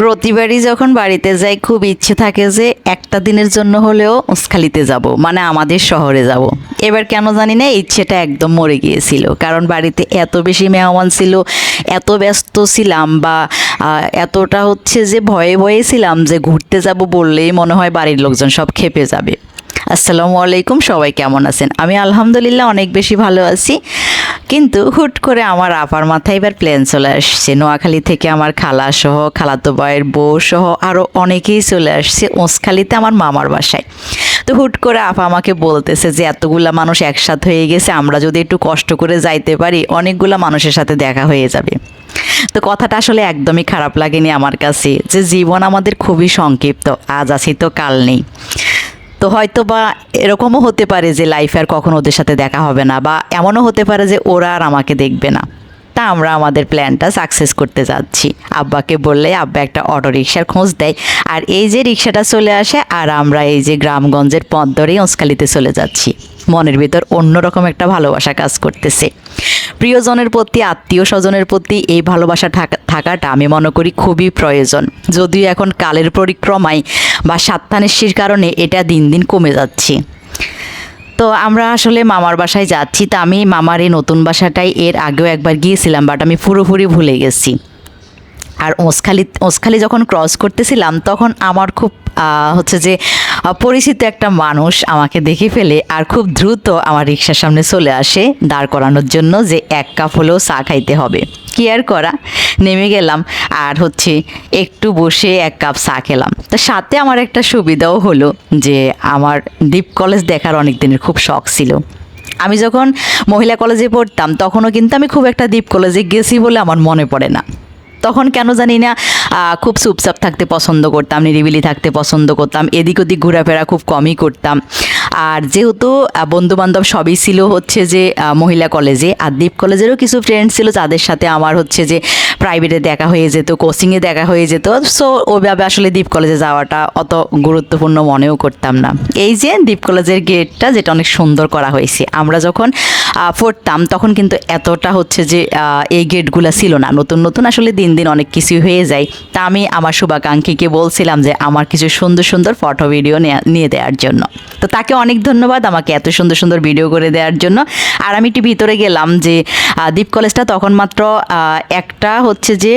প্রতিবারই যখন বাড়িতে যাই, খুব ইচ্ছে থাকে যে একটা দিনের জন্য হলেও উসখালিতে যাব মানে আমাদের শহরে যাব। এবার কেন জানি না, ইচ্ছেটা একদম মরে গিয়েছিল। কারণ বাড়িতে এত বেশি মেহমান ছিল, এত ব্যস্ত ছিলাম বা এতটা হচ্ছে যে ভয়ে ভয়ে ছিলাম যে ঘুরতে যাব বললেই মনে হয় বাড়ির লোকজন সব খেপে যাবে। আসসালামু আলাইকুম, সবাই কেমন আছেন? আমি আলহামদুলিল্লাহ অনেক বেশি ভালো আছি। কিন্তু হুট করে আমার আপার মাথায় এবার প্লেন চলে আসছে। নোয়াখালী থেকে আমার খালা সহ, খালাতো বয়ের বউ সহ আরও অনেকেই চলে আসছে ওসখালিতে আমার মামার বাসায়। তো হুট করে আপা আমাকে বলতেছে যে, এতগুলা মানুষ একসাথ হয়ে গেছে, আমরা যদি একটু কষ্ট করে যাইতে পারি, অনেকগুলা মানুষের সাথে দেখা হয়ে যাবে। তো কথাটা আসলে একদমই খারাপ লাগেনি আমার কাছে, যে জীবন আমাদের খুবই সংক্ষিপ্ত, আজ আছি তো কাল নেই। তো হয়তো বা এরকমও হতে পারে যে লাইফ আর কখনো ওদের সাথে দেখা হবে না বা এমনও হতে পারে যে ওরা আর আমাকে দেখবে না। তা আমরা আমাদের প্ল্যানটা সাকসেস করতে যাচ্ছি। আব্বাকে বললে, আব্বা একটা অটো রিক্সার খোঁজ দেয়। আর এই যে রিক্সাটা চলে আসে, আর আমরা এই যে গ্রামগঞ্জের পথ ধরেই ওসখালিতে চলে যাচ্ছি। মনের ভিতর অন্যরকম একটা ভালোবাসা কাজ করতেছে। প্রিয়জনের প্রতি আত্মীয় স্বজনের প্রতি এই ভালোবাসা থাকা- থাকাটা আমি মনে করি খুবই প্রয়োজন। যদিও এখন কালের পরিক্রমায় বা সাত্তানিশ্চির কারণে এটা দিন দিন কমে যাচ্ছে। তো আমরা আসলে মামার বাসায় যাচ্ছি, তা আমি মামার এই নতুন বাসাটাই এর আগেও একবার গিয়েছিলাম বাট আমি পুরোপুরি ভুলে গেছি। আর ওসখালি ওসখালি যখন ক্রস করতেছিলাম, তখন আমার খুব হচ্ছে যে পরিচিত একটা মানুষ আমাকে দেখে ফেলে আর খুব দ্রুত আমার রিক্সার সামনে চলে আসে দাঁড় করানোর জন্য যে এক কাপ হলেও চা খাইতে হবে। কি আর করা? নেমে গেলাম আর হচ্ছে একটু বসে এক কাপ চা খেলাম। তো সাথে আমার একটা সুবিধাও হলো যে আমার দ্বীপ কলেজ দেখার অনেক দিনের খুব শখ ছিল। আমি যখন মহিলা কলেজে পড়তাম তখনও কিন্তু আমি খুব একটা দ্বীপ কলেজে গেছি বলে আমার মনে পড়ে না। তখন কেন জানি না খুব চুপচাপ থাকতে পছন্দ করতাম, নিরিবিলি থাকতে পছন্দ করতাম, এদিক ওদিক ঘোরাফেরা খুব কমই করতাম। আর যেহেতু বন্ধু বান্ধব সবই ছিল হচ্ছে যে মহিলা কলেজে, আর দ্বীপ কলেজেরও কিছু ফ্রেন্ড ছিল যাদের সাথে আমার হচ্ছে যে প্রাইভেটে দেখা হয়ে যেত কোচিংয়ে দেখা হয়ে যেত সো ওইভাবে আসলে দ্বীপ কলেজে যাওয়াটা অত গুরুত্বপূর্ণ মনেও করতাম না। এই যে দ্বীপ কলেজের গেটটা যেটা অনেক সুন্দর করা হয়েছে, আমরা যখন পড়তাম তখন কিন্তু এতটা হচ্ছে যে এই গেটগুলো ছিল না। নতুন নতুন আসলে দিন দিন অনেক কিছু হয়ে যায়। তা আমি আমার শুভাকাঙ্ক্ষীকে বলছিলাম যে, আমার কিছু সুন্দর সুন্দর ফটো ভিডিও নিয়ে দেওয়ার জন্য। তো তাকে অনেক ধন্যবাদ আমাকে এত সুন্দর সুন্দর ভিডিও করে দেওয়ার জন্য। আর আমি একটু ভিতরে গেলাম যে দ্বীপ কলেজটা তখন মাত্র একটা হচ্ছে যে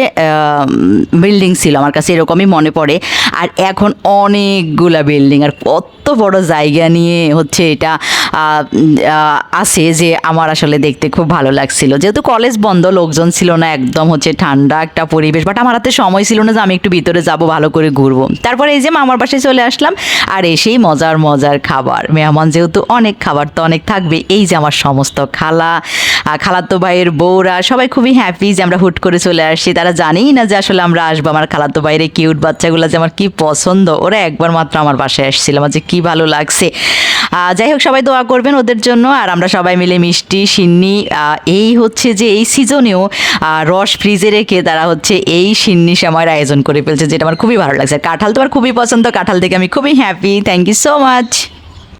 বিল্ডিং ছিল আমার কাছে, এরকমই মনে পড়ে। আর এখন অনেকগুলা বিল্ডিং আর কত বড় জায়গা নিয়ে হচ্ছে এটা আছে যে আমার আসলে দেখতে খুব ভালো লাগছিল। যেহেতু কলেজ বন্ধ, লোকজন ছিল না, একদম হচ্ছে ঠান্ডা একটা পরিবেশ বাট আমার হাতে সময় ছিল না যে আমি একটু ভিতরে যাব, ভালো করে ঘুরবো। তারপরে এই যে মামার বাসায় চলে আসলাম, আর এসেই মজার মজার খাবার। মেহমান যেহেতু অনেক খাবার তো অনেক থাকবে, এই যে আমার সমস্ত খালা খালাতো ভাইয়ের বউরা, সবাই খুবই হ্যাপি যে আমরা হুট করে চলে আসছি। তারা জানেই না যে আসলে আমরা আসব, আমার খালাতো ভাইয়ের কিউট বাচ্চাগুলো যে আমার কি পছন্দ। ওরা একবার মাত্র আমার বাসায় আসছিল, আমার যে কী ভালো লাগছে। যাই হোক, সবাই দোয়া করবেন ওদের জন্য, আর আমরা সবাই মিলে মিষ্টি, সিন্নি এই হচ্ছে যে এই সিজনেও রস ফ্রিজে রেখে তারা হচ্ছে এই সিন্নি সময়ের আয়োজন করে ফেলছে, যেটা আমার খুবই ভালো লাগছে। কাঁঠাল তো আমার খুবই পছন্দ, কাঁঠাল থেকে আমি খুবই happy thank you so much